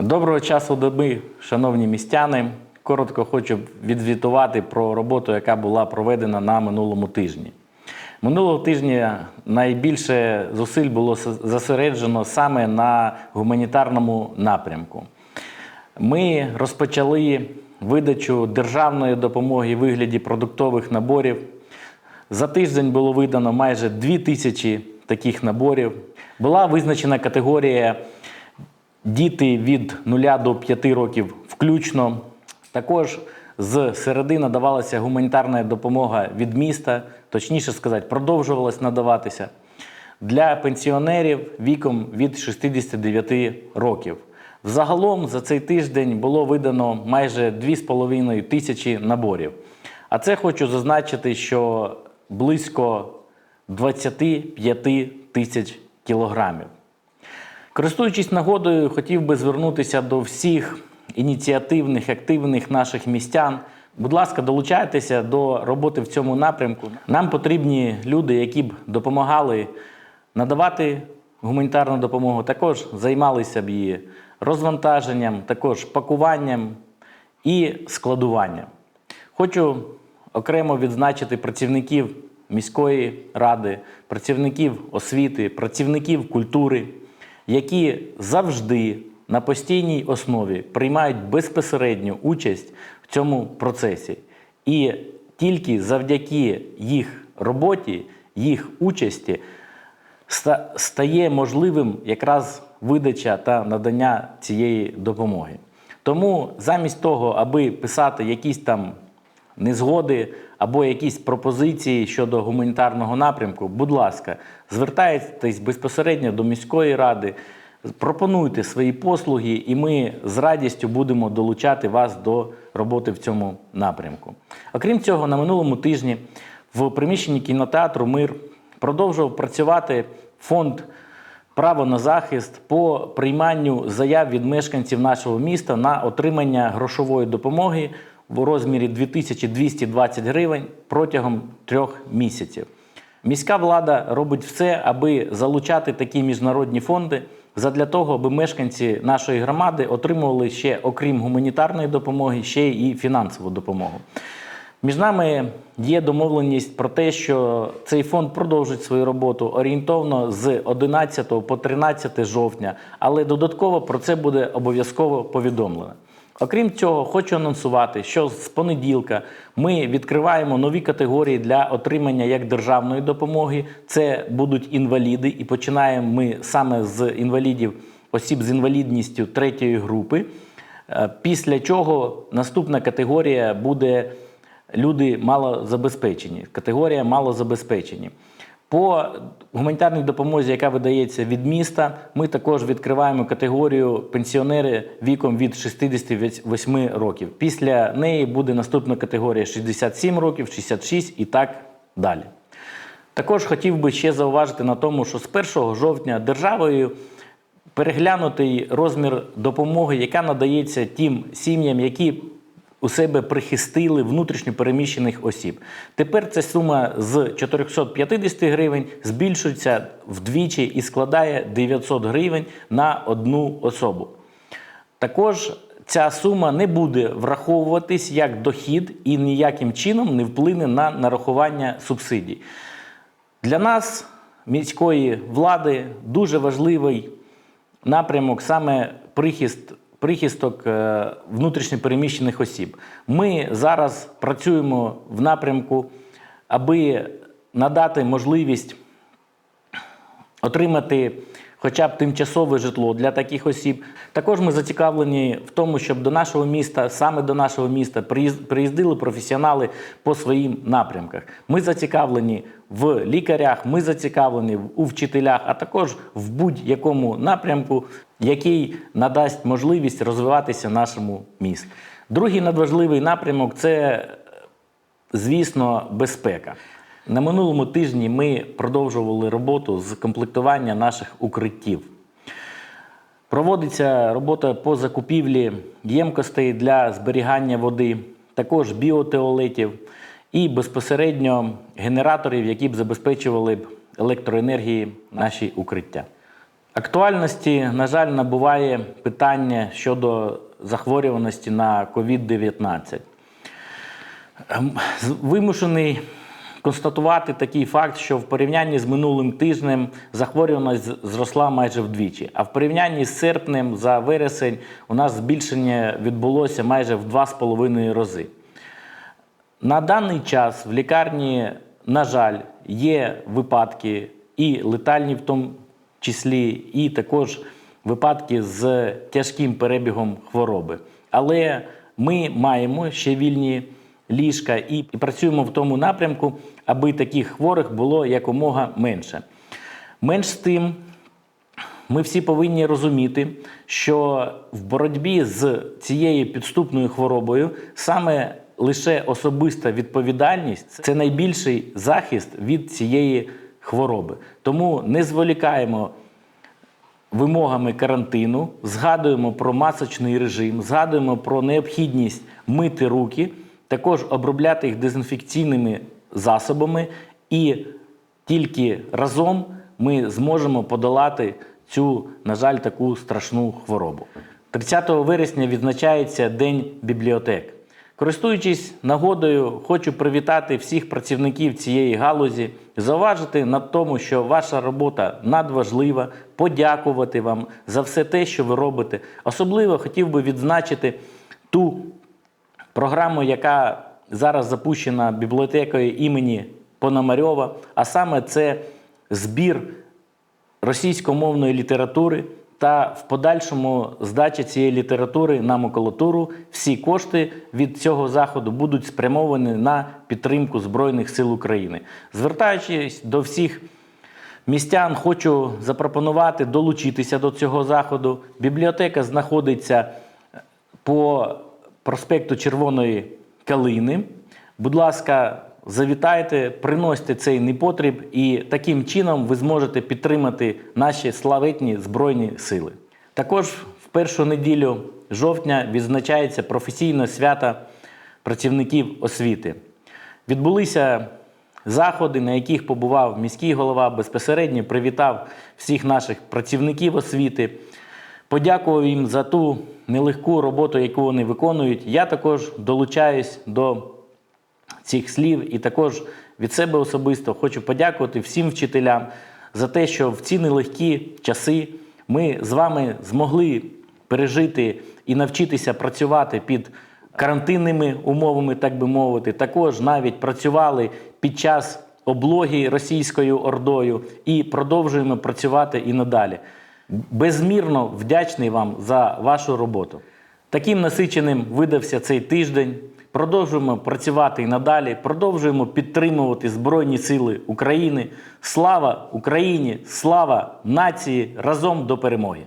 Доброго часу доби, шановні містяни. Коротко хочу відзвітувати про роботу, яка була проведена на минулому тижні. Минулого тижня найбільше зусиль було зосереджено саме на гуманітарному напрямку. Ми розпочали видачу державної допомоги в вигляді продуктових наборів. За тиждень було видано майже 2 тисячі таких наборів. Була визначена категорія діти від 0 до 5 років включно. Також з середи надавалася гуманітарна допомога від міста, точніше сказати, продовжувалась надаватися для пенсіонерів віком від 69 років. Взагалом за цей тиждень було видано майже 2,5 тисячі наборів. А це хочу зазначити, що близько 25 тисяч кілограмів. Користуючись нагодою, хотів би звернутися до всіх ініціативних, активних наших містян. Будь ласка, долучайтеся до роботи в цьому напрямку. Нам потрібні люди, які б допомагали надавати гуманітарну допомогу, також займалися б її розвантаженням, також пакуванням і складуванням. Хочу окремо відзначити працівників міської ради, працівників освіти, працівників культури, які завжди на постійній основі приймають безпосередню участь в цьому процесі. І тільки завдяки їх роботі, їх участі стає можливим якраз видача та надання цієї допомоги. Тому замість того, аби писати якісь там незгоди або якісь пропозиції щодо гуманітарного напрямку, будь ласка, звертайтесь безпосередньо до міської ради, пропонуйте свої послуги, і ми з радістю будемо долучати вас до роботи в цьому напрямку. Окрім цього, на минулому тижні в приміщенні кінотеатру Мир продовжував працювати фонд право на захист по прийманню заяв від мешканців нашого міста на отримання грошової допомоги в розмірі 2220 гривень протягом трьох місяців. Міська влада робить все, аби залучати такі міжнародні фонди задля того, аби мешканці нашої громади отримували ще, окрім гуманітарної допомоги, ще і фінансову допомогу. Між нами є домовленість про те, що цей фонд продовжить свою роботу орієнтовно з 11 по 13 жовтня, але додатково про це буде обов'язково повідомлено. Окрім цього, хочу анонсувати, що з понеділка ми відкриваємо нові категорії для отримання як державної допомоги. Це будуть інваліди, і починаємо ми саме з інвалідів осіб з інвалідністю третьої групи. Е, Після чого наступна категорія буде люди малозабезпечені. Категорія малозабезпечені. По гуманітарній допомозі, яка видається від міста, ми також відкриваємо категорію пенсіонери віком від 68 років. Після неї буде наступна категорія 67 років, 66 і так далі. Також хотів би ще зауважити на тому, що з 1 жовтня державою переглянутий розмір допомоги, яка надається тим сім'ям, які у себе прихистили внутрішньо переміщених осіб. Тепер ця сума з 450 гривень збільшується вдвічі і складає 900 гривень на одну особу. Також ця сума не буде враховуватись як дохід і ніяким чином не вплине на нарахування субсидій. Для нас, міської влади, дуже важливий напрямок саме прихист, прихисток е, внутрішньопереміщених осіб. Ми зараз працюємо в напрямку, аби надати можливість отримати хоча б тимчасове житло для таких осіб. Також ми зацікавлені в тому, щоб до нашого міста, саме до нашого міста, приїздили професіонали по своїм напрямках. Ми зацікавлені в лікарях, ми зацікавлені у вчителях, а також в будь-якому напрямку, який надасть можливість розвиватися нашому місту. Другий надважливий напрямок це звісно, безпека. На минулому тижні ми продовжували роботу з комплектування наших укриттів. Проводиться робота по закупівлі ємкостей для зберігання води, також біотеолетів і безпосередньо генераторів, які б забезпечували б електроенергії наші укриття. Актуальності, на жаль, набуває питання щодо захворюваності на COVID-19. Ем, Вимушений констатувати такий факт, що в порівнянні з минулим тижнем захворюваність зросла майже вдвічі. А в порівнянні з серпнем за вересень у нас збільшення відбулося майже в 2,5 рази. На даний час в лікарні, на жаль, є випадки і летальні в тому числі, і також випадки з тяжким перебігом хвороби. Але ми маємо ще вільні ліжка і працюємо в тому напрямку, аби таких хворих було якомога менше. Менш з тим, ми всі повинні розуміти, що в боротьбі з цією підступною хворобою саме лише особиста відповідальність це найбільший захист від цієї хвороби. Тому не зволікаємо вимогами карантину, згадуємо про масочний режим, згадуємо про необхідність мити руки, також обробляти їх дезінфекційними засобами, і тільки разом ми зможемо подолати цю, на жаль, таку страшну хворобу. 30 вересня відзначається День бібліотек. Користуючись нагодою, хочу привітати всіх працівників цієї галузі, зауважити на тому, що ваша робота надважлива, подякувати вам за все те, що ви робите. Особливо хотів би відзначити ту програму, яка зараз запущена бібліотекою імені Пономарьова, а саме це збір російськомовної літератури та в подальшому здача цієї літератури на макулатуру. Всі кошти від цього заходу будуть спрямовані на підтримку Збройних сил України. Звертаючись до всіх містян, хочу запропонувати долучитися до цього заходу. Бібліотека знаходиться по проспекту Червоної Калини. Будь ласка, завітайте, приносьте цей непотріб, і таким чином ви зможете підтримати наші славетні Збройні сили. Також в першу неділю жовтня відзначається професійне свято працівників освіти. Відбулися заходи, на яких побував міський голова, безпосередньо привітав всіх наших працівників освіти, подякував їм за ту нелегку роботу, яку вони виконують. Я також долучаюсь до цих слів і також від себе особисто хочу подякувати всім вчителям за те, що в ці нелегкі часи ми з вами змогли пережити і навчитися працювати під карантинними умовами, так би мовити. Також навіть працювали під час облоги російською ордою і продовжуємо працювати і надалі. Безмірно вдячний вам за вашу роботу. Таким насиченим видався цей тиждень. Продовжуємо працювати і надалі, продовжуємо підтримувати Збройні Сили України. Слава Україні! Слава нації! Разом до перемоги!